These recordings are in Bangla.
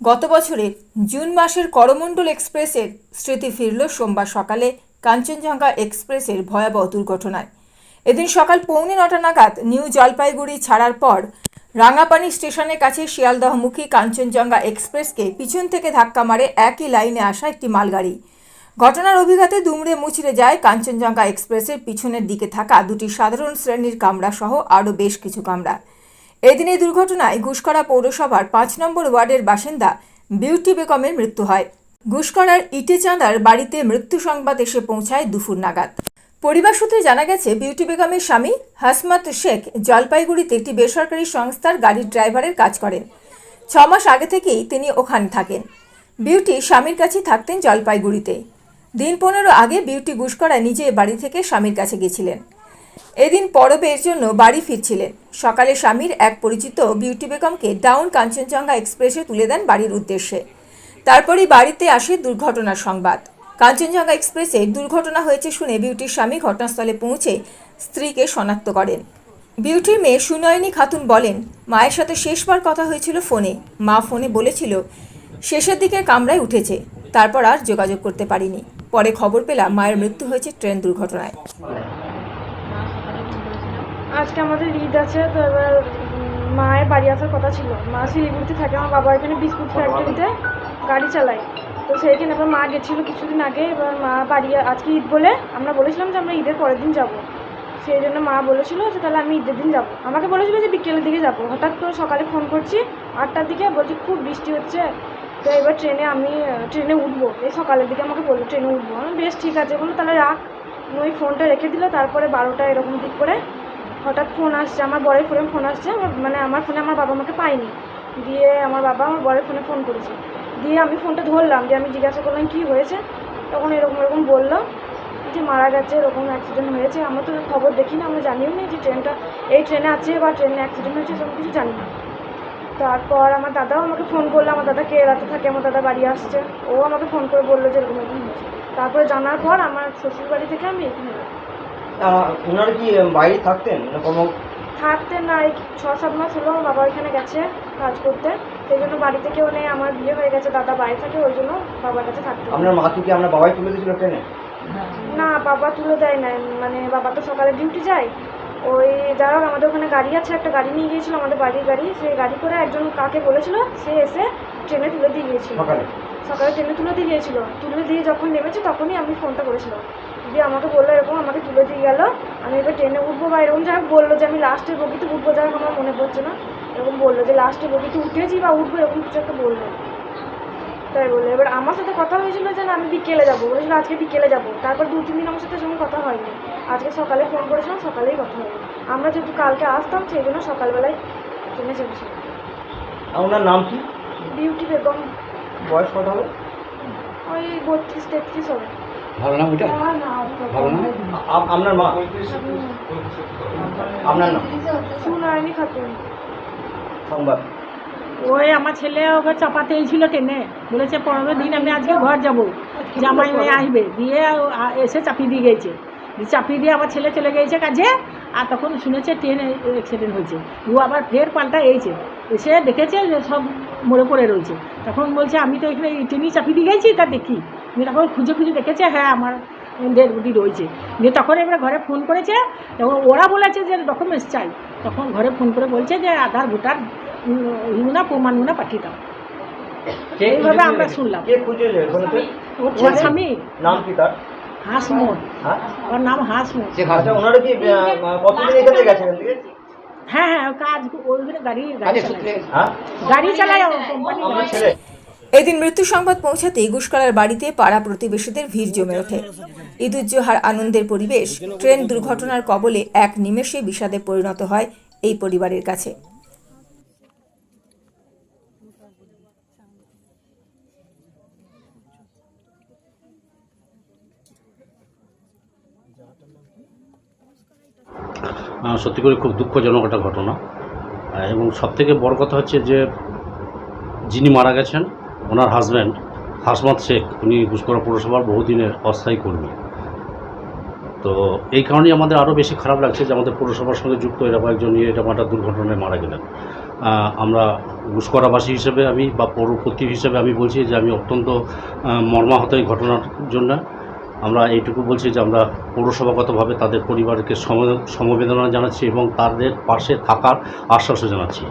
গত বছরের জুন মাসের করমণ্ডল এক্সপ্রেসের স্মৃতি ফিরল সোমবার সকালে কাঞ্চনজঙ্ঘা এক্সপ্রেসের ভয়াবহ দুর্ঘটনায়। এদিন সকাল পৌনে নটা নাগাদ নিউ জলপাইগুড়ি ছাড়ার পর রাঙাপানি স্টেশনের কাছে শিয়ালদহমুখী কাঞ্চনজঙ্ঘা এক্সপ্রেসকে পিছন থেকে ধাক্কা মারে একই লাইনে আসা একটি মালগাড়ি। ঘটনার অভিঘাতে দুমড়ে মুচড়ে যায় কাঞ্চনজঙ্ঘা এক্সপ্রেসের পিছনের দিকে থাকা দুটি সাধারণ শ্রেণির কামরা সহ আরও বেশ কিছু কামরা। এদিন এই দুর্ঘটনায় ঘুষকরা পৌরসভার পাঁচ নম্বর ওয়ার্ডের বাসিন্দা বিউটি বেগমের মৃত্যু হয়। ঘুষকরার ইটেচাঁদার বাড়িতে মৃত্যু সংবাদ এসে পৌঁছায় দুপুর নাগাদ। পরিবার সূত্রে জানা গেছে, বিউটি বেগমের স্বামী হাসমাত শেখ জলপাইগুড়িতে একটি বেসরকারি সংস্থার গাড়ির ড্রাইভারের কাজ করেন। ছ মাস আগে থেকেই তিনি ওখানে থাকেন। বিউটি স্বামীর কাছে থাকতেন জলপাইগুড়িতে। দিন পনেরো আগে বিউটি ঘুষকরা নিজে বাড়ি থেকে স্বামীর কাছে গেছিলেন। এদিন পরবের জন্য বাড়ি ফিরছিলেন। সকালে স্বামীর এক পরিচিত বিউটি বেগমকে ডাউন কাঞ্চনজঙ্ঘা এক্সপ্রেসে তুলে দেন বাড়ির উদ্দেশ্যে। তারপরেই বাড়িতে আসে দুর্ঘটনার সংবাদ। কাঞ্চনজঙ্ঘা এক্সপ্রেসে দুর্ঘটনা হয়েছে শুনে বিউটির স্বামী ঘটনাস্থলে পৌঁছে স্ত্রীকে শনাক্ত করেন। বিউটির মেয়ে সুনয়নী খাতুন বলেন, মায়ের সাথে শেষবার কথা হয়েছিল ফোনে। মা ফোনে বলেছিল, শেষের দিকে কামরায় উঠেছে। তারপর আর যোগাযোগ করতে পারিনি। পরে খবর পেলাম মায়ের মৃত্যু হয়েছে ট্রেন দুর্ঘটনায়। আজকে আমাদের ঈদ আছে তো এবার মায়ের বাড়ি আসার কথা ছিল। মা শিলিগুড়িতে থাকে আমার বাবা এখানে বিস্কুট ফ্যাক্টরিতে গাড়ি চালায়। তো সেইখানে এবার মা গেছিল কিছুদিন আগে এবার মা বাড়ি আজকে ঈদ বলে আমরা বলেছিলাম যে আমরা ঈদের পরের দিন যাব। সেই জন্য মা বলেছিল যে তাহলে আমি ঈদের দিন যাব। আমাকে বলেছিল যে বিকেলের দিকে যাব। হঠাৎ করে সকালে ফোন করছি আটটার দিকে বলছি খুব বৃষ্টি হচ্ছে। তো এবার ট্রেনে আমি ট্রেনে উঠবো। এই সকালের দিকে আমাকে বলল ট্রেনে উঠবো। আমি বেশ ঠিক আছে। বলল তাহলে রাখ। ওই ফোনটা রেখে দিল তারপরে বারোটা এরকম দিক করে হঠাৎ ফোন আসছে, আমার বরের ফোনে ফোন আসছে, আমার- মানে আমার ফোনে আমার বাবা আমাকে পায়নি। দিয়ে আমার বাবা আমার বরের ফোনে ফোন করেছে। দিয়ে আমি ফোনটা ধরলাম যে আমি জিজ্ঞাসা করলাম, কী হয়েছে? তখন এরকম এরকম বলল যে, মারা গেছে, এরকম অ্যাক্সিডেন্ট হয়েছে। আমরা তো খবর দেখি না আমরা জানিও না যে ট্রেনটা এই ট্রেনে আছে বা ট্রেনে অ্যাক্সিডেন্ট হয়েছে, সব কিছু জানি না। তারপর আমার দাদাও আমাকে ফোন করল, আমার দাদা কে কেরাতে থাকে? আমার দাদা বাড়ি আসছে। ও আমাকে ফোন করে বলল যে, এরকম এরকম হয়েছে। তারপরে জানার পর আমার শ্বশুর বাড়ি থেকে আমি এখানে ওনারা কি বাইরে থাকতেন? না কোনো থাকতে না এই ছ সাত মাস হলো আমার বাবা ওইখানে গেছে কাজ করতে। সেই জন্য বাড়িতে কেউ নেই আমার বিয়ে হয়ে গেছে দাদা বাড়ি থাকে ওই জন্য বাবার কাছে থাকতে আপনার মাকে কি আপনার বাবাই তুলে দিয়েছিল ট্রেনে? না বাবা তুলে দেয় না মানে বাবা তো সকালে ডিউটি যায়। ওই যাই হোক আমাদের ওখানে গাড়ি আছে একটা গাড়ি নিয়ে গিয়েছিল আমাদের বাড়ির গাড়ি সেই গাড়ি করে একজন কাকে বলেছিল সে এসে ট্রেনে তুলে দিয়ে গিয়েছিল। সকালে ট্রেনে তুলে দিয়ে গিয়েছিল। তুলে দিয়ে যখন নেমেছে তখনই আমি ফোনটা করেছিলাম। দিয়ে আমাকে বলল এরকম আমাকে তুলে দিয়ে গেল। আমি এবার ট্রেনে উঠবো বা এরকম যাই বলল যে আমি লাস্টের বগিতে উঠবো যাই আমার মনে পড়ছে না। এরকম বলল যে লাস্টের বগিতে উঠেছি বা উঠবো এরকম কিছু একটা বলল। তাই বলল। এবার আমার সাথে কথা হয়েছিল যে না আমি বিকেলে যাব। বলেছিল আজকে বিকেলে যাব। তারপর দু তিন দিন আমার সাথে সঙ্গে কথা হয়নি। আজকে সকালে ফোন করেছিলাম সকালেই কথা হলো। আমরা যেহেতু কালকে আসতাম সেই জন্য সকালবেলায় ট্রেনে চেপেছিলাম আর ওনার নাম কি? বিউটি বেগম। বয়স কত হবে? ওই বত্রিশ তেত্রিশ হবে। ভালো নাম ওইটা? ভালো আ- আপনার মা? আপনার নাম? সুনয়নী খাতুন। সংবাদ। ওই আমার ছেলে ওকে চাপাতেই ছিল ট্রেনে বলেছে পনেরো দিন আমি আজকে ঘর যাব। জামাই মেয়ে আসবে। দিয়ে এসে চাপিয়ে দিয়ে গেছে। চাপিয়ে দিয়ে আমার ছেলে চলে গিয়েছে কাজে আর তখন শুনেছে ট্রেন অ্যাক্সিডেন্ট হয়েছে। ও আবার ফের পাল্টা এইছে এসে দেখেছে যে সব মরে পড়ে রয়েছে। তখন বলছে আমি তো এখানে ট্রেনই চাপিয়ে দিয়ে গেছি তা দেখি। তখন খুঁজে খুঁজে দেখেছে হ্যাঁ আমার ডেড বডি রয়েছে। দিয়ে তখন এবারে ঘরে ফোন করেছে। তখন ওরা বলেছে যে ডকুমেন্টস চাই। তখন ঘরে ফোন করে বলছে যে আধার ভোটার ইউনা প্রমাণগুনা পাঠিয়ে দাও। এইভাবে আমরা শুনলাম। ওর স্বামী? নাম কি তার? হ্যাঁ? ওর নাম হাসমোর আচ্ছা ওনারা কি কতদিন এখানে গেছে এখান থেকে হ্যাঁ হ্যাঁ কাজ ওইখানে গাড়ি গাড়ি চালায়। হ্যাঁ? গাড়ি চালায় কোম্পানি এদিন মৃত্যু সংবাদ পৌঁছাতেই গুসকরার বাড়িতে পাড়া প্রতিবেশীদের ভিড় জমে ওঠে। ঈদুজ্জোহার আনন্দের পরিবেশ ট্রেন দুর্ঘটনার কবলে এক নিমেষে বিষাদে পরিণত হয় এই পরিবারের কাছে। সত্যি করে খুব দুঃখজনক একটা ঘটনা। এবং সবথেকে বড় কথা হচ্ছে যে, যিনি মারা গেছেন, ওনার হাজব্যান্ড হাসমত শেখ, উনি ঘুষকরা পৌরসভার বহুদিনের অস্থায়ী কর্মী। তো এই কারণেই আমাদের আরও বেশি খারাপ লাগছে যে, আমাদের পৌরসভার সঙ্গে যুক্ত এরকম একজন নিয়ে এরকম একটা দুর্ঘটনায় মারা গেলেন। আমরা ঘুষকরাবাসী হিসেবে আমি বা পৌরপতি হিসেবে আমি বলছি যে, আমি অত্যন্ত মর্মাহত এই ঘটনার জন্য। আমরা এইটুকু বলছি যে আমরা পৌরসভাগতভাবে তাদের পরিবারকে সমবেদনা জানাচ্ছি এবং তাদের পাশে থাকার আশ্বাসও জানাচ্ছি।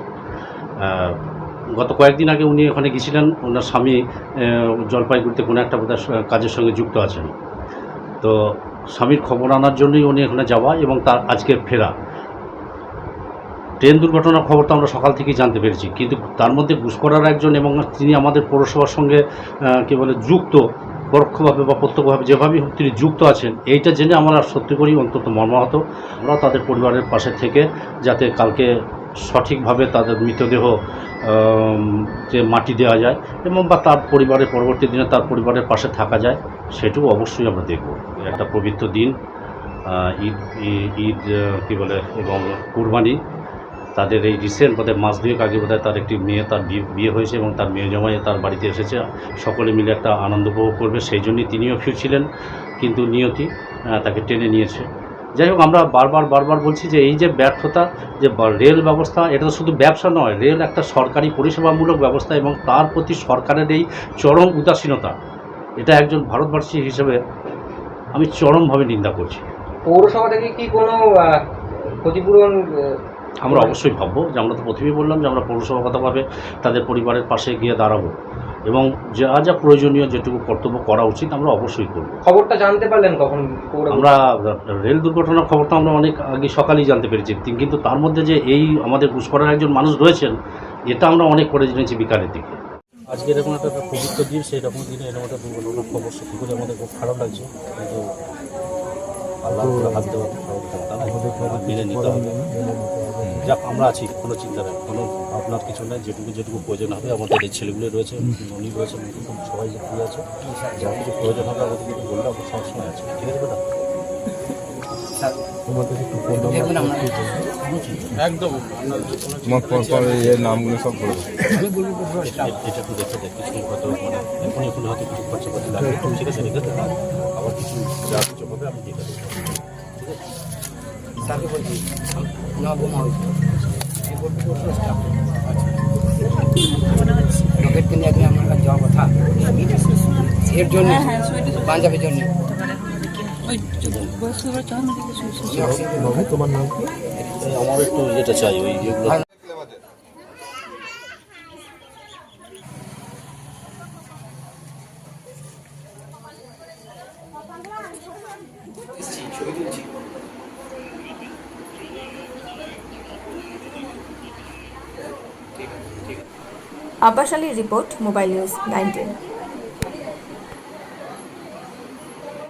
গত কয়েকদিন আগে উনি ওখানে গেছিলেন ওনার স্বামী জলপাইগুড়িতে কোনো একটা কাজের সঙ্গে যুক্ত আছেন। তো স্বামীর খবর আনার জন্যই উনি ওখানে যাওয়া এবং তার আজকে ফেরা। ট্রেন দুর্ঘটনার খবর তো আমরা সকাল থেকেই জানতে পেরেছি, কিন্তু তার মধ্যে ঘুষখোরার একজন এবং তিনি আমাদের পৌরসভার সঙ্গে কী বলে, যুক্ত পরোক্ষভাবে বা প্রত্যক্ষভাবে যেভাবেই হোক তিনি যুক্ত আছেন, এইটা জেনে আমরা সত্যি করি অন্তত মর্মাহত। আমরা তাদের পরিবারের পাশে থেকে যাতে কালকে সঠিকভাবে তাদের মৃতদেহ যে মাটি দেওয়া যায় এবং বা তার পরিবারের পরবর্তী দিনে তার পরিবারের পাশে থাকা যায়, সেটুকু অবশ্যই আমরা দেখব। একটা পবিত্র দিন ঈদ ঈদ কী বলে, এবং কুরবানি। তাদের এই রিসেন্ট বোধহয় মাস দুয়েক আগে বোধহয় তার একটি মেয়ে, তার বিয়ে- বিয়ে হয়েছে এবং তার মেয়ে জামাই তার বাড়িতে এসেছে। সকলে মিলে একটা আনন্দ উপভোগ করবে, সেই জন্যই তিনিও ফিরছিলেন কিন্তু নিয়তি তাকে টেনে নিয়েছে। যাই হোক, আমরা বারবার বারবার বলছি যে এই যে ব্যর্থতা, যে রেল ব্যবস্থা, এটা তো শুধু ব্যবসা নয়, রেল একটা সরকারি পরিষেবামূলক ব্যবস্থা এবং তার প্রতি সরকারের এই চরম উদাসীনতা, এটা একজন ভারতবর্ষী হিসেবে আমি চরমভাবে নিন্দা করছি। পৌরসভা থেকে কি কোনো ক্ষতিপূরণ আমরা অবশ্যই ভাববো যে আমরা তো প্রথমেই বললাম যে আমরা পৌরসভাগতভাবে তাদের পরিবারের পাশে গিয়ে দাঁড়াবো। এবং যা যা প্রয়োজনীয় যেটুকু কর্তব্য করা উচিত আমরা অবশ্যই করব। খবরটা জানতে পারলেন কখন আমরা রেল দুর্ঘটনার খবরটা আমরা অনেক আগে সকালেই জানতে পেরেছি। কিন্তু তার মধ্যে যে এই আমাদের ঘুষখোরার একজন মানুষ রয়েছেন এটা আমরা অনেক পরে জেনেছি বিকালের দিকে। আজকে এরকম একটা পবিত্র দিন সেই রকম দিনে এরকম একটা দুর্ঘটনার খবর সত্যি করে আমাদের খুব খারাপ লাগছে। কিন্তু আল্লাহ হাত দেওয়া মেনে নিতে হবে যাক আমরা আছি কোনো চিন্তা নেই কোনো আপনার কিছু নেই যেটুকু যেটুকু প্রয়োজন হবে আমাদের এই ছেলেগুলো রয়েছে উনি রয়েছে সবাই যে ফ্রি আছে যা কিছু প্রয়োজন হবে আমাদের কিছু বললে আমরা সবসময় আছি। ঠিক আছে নামগুলো সব বলব এটা একটু দেখে দেখ কিছু হয়তো মানে এখন এখন হয়তো কিছু খরচা লাগবে। ঠিক আছে রেখে দেবো। আবার কিছু যা কিছু হবে আমি দেখে দেবো। লোকের কিনে একদিন আমার কাছে যাওয়ার কথা। এর জন্য পাঞ্জাবের জন্য। আমার একটু এটা চাই ওই যেগুলো আব্বাস আলীর রিপোর্ট মোবাইল নিউজ নাইনটিন।